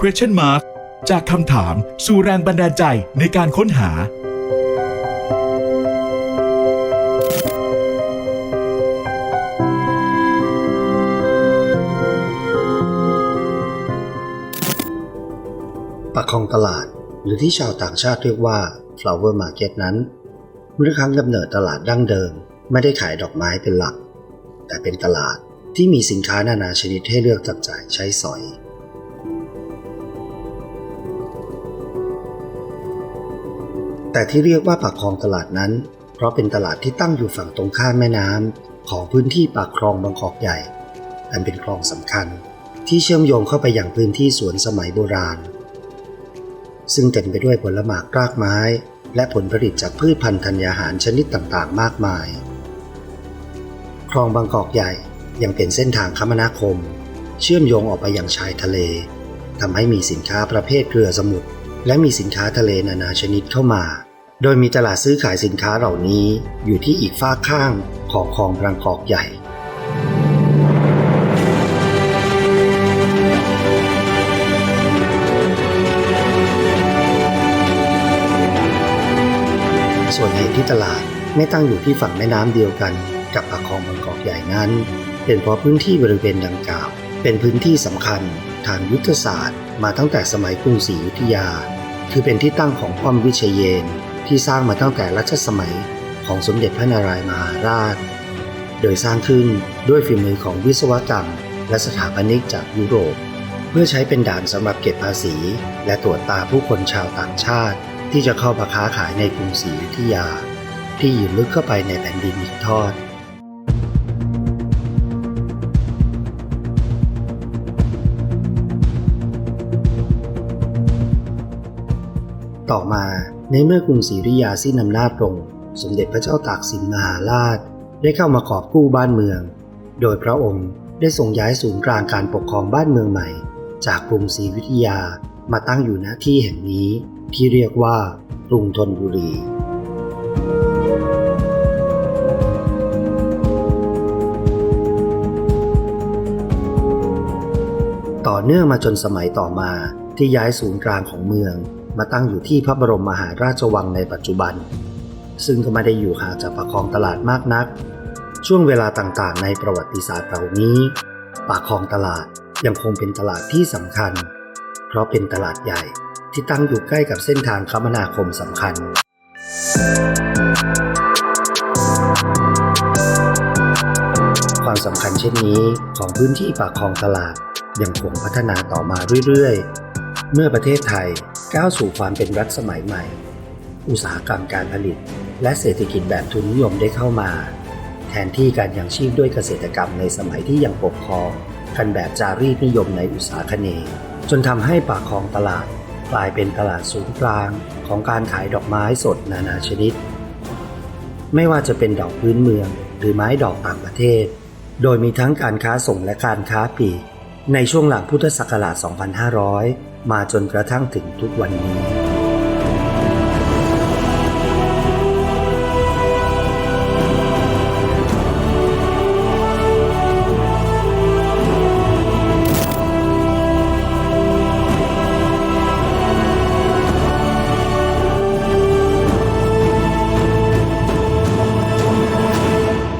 question mark จากคำถามสู่แรงบันดาลใจในการค้นหา ปากคลองตลาด หรือที่ชาวต่างชาติเรียกว่า flower market นั้นเมื่อครั้งกำเนิดตลาดดั้งเดิม ไม่ได้ขายดอกไม้เป็นหลัก แต่เป็นตลาดที่มีสินค้านานาชนิดให้เลือกจับจ่ายใช้สอย แต่ที่เรียกว่าปากคลองตลาดนั้น เพราะเป็นตลาดที่ตั้งอยู่ฝั่งตรงข้ามแม่น้ำของพื้นที่ปากคลองบางกอกใหญ่ อันเป็นคลองสำคัญ ที่เชื่อมโยงเข้าไปอย่างพื้นที่สวนสมัยโบราณ ซึ่งเต็มไปด้วยผลหมากรากไม้ และผลผลิตจากพืชพันธุ์ธัญญาหารชนิดต่างๆ มากมาย คลองบางกอกใหญ่ยังเป็นเส้นทางคมนาคม เชื่อมโยงออกไปยังชายทะเลทำให้มีสินค้าประเภทเกลือสมุทร และมีสินค้าทะเลนานาชนิดเข้ามา โดยมีตลาดซื้อขายสินค้าเหล่านี้อยู่ที่อีกฝ้าข้างของคลองบางกอกใหญ่ส่วนเหตุที่ตลาดไม่ตั้งอยู่ที่ฝั่งแม่น้ำเดียวกันกับปากคลองบางกอกใหญ่นั้น เป็นเพราะพื้นที่บริเวณดังกล่าว เป็นพื้นที่สำคัญทางยุทธศาสตร์มาตั้งแต่สมัยกรุงศรีอยุธยา คือเป็นที่ตั้งของป้อมวิเชยเยนที่สร้างมาตั้งแต่รัชสมัยของสมเด็จพระนารายมหาราช โดยสร้างขึ้นด้วยฝีมือของวิศวกรรม และสถาปนิกจากยุโรป เพื่อใช้เป็นด่านสำหรับเก็บภาษี และตรวจตาผู้คนชาวต่างชาติ ที่จะเข้ามาค้าขายในกรุงศรีอยุธยา ที่อยู่ลึกเข้าไปในแผ่นดินอีกทอด ต่อมาในเมื่อกรุงศรีอยุธยาสิ้นอำนาจลง สมเด็จพระเจ้าตากสินมหาราช ได้เข้ามากอบกู้บ้านเมือง โดยพระองค์ได้ทรงย้ายศูนย์กลางการปกครองบ้านเมืองใหม่ จากกรุงศรีอยุธยามาตั้งอยู่ณที่แห่งนี้ที่เรียกว่ากรุงธนบุรี ต่อเนื่องมาจนสมัยต่อมาที่ย้ายศูนย์กลางของเมือง มาตั้งอยู่ที่พระบรมมหาราชวังในปัจจุบัน ซึ่งก็ไม่ได้อยู่ห่างจากปากคลองตลาดมากนัก ช่วงเวลาต่างๆ ในประวัติศาสตร์เหล่านี้ ปากคลองตลาดยังคงเป็นตลาดที่สำคัญ เพราะเป็นตลาดใหญ่ที่ตั้งอยู่ใกล้กับเส้นทางคมนาคมสำคัญ ความสำคัญเช่นนี้ของพื้นที่ปากคลองตลาดยังคงพัฒนาต่อมาเรื่อยๆ เมื่อประเทศไทย ก้าวสู่ความเป็นรัฐสมัยใหม่ อุตสาหกรรมการผลิต และเศรษฐกิจแบบทุนนิยมได้เข้ามา แทนที่การยังชีพด้วยเกษตรกรรมในสมัยที่ยังปกครองกันแบบจารีตนิยมในอุตสาคเนจนทำให้ปากคลองตลาดกลายเป็นตลาดศูนย์กลางของการขายดอกไม้สดนานาชนิด ไม่ว่าจะเป็นดอกพื้นเมืองหรือไม้ดอกต่างประเทศ โดยมีทั้งการค้าส่งและการค้าปลีก ในช่วงหลังพุทธศักราช 2500 มาจนกระทั่งถึงทุกวันนี้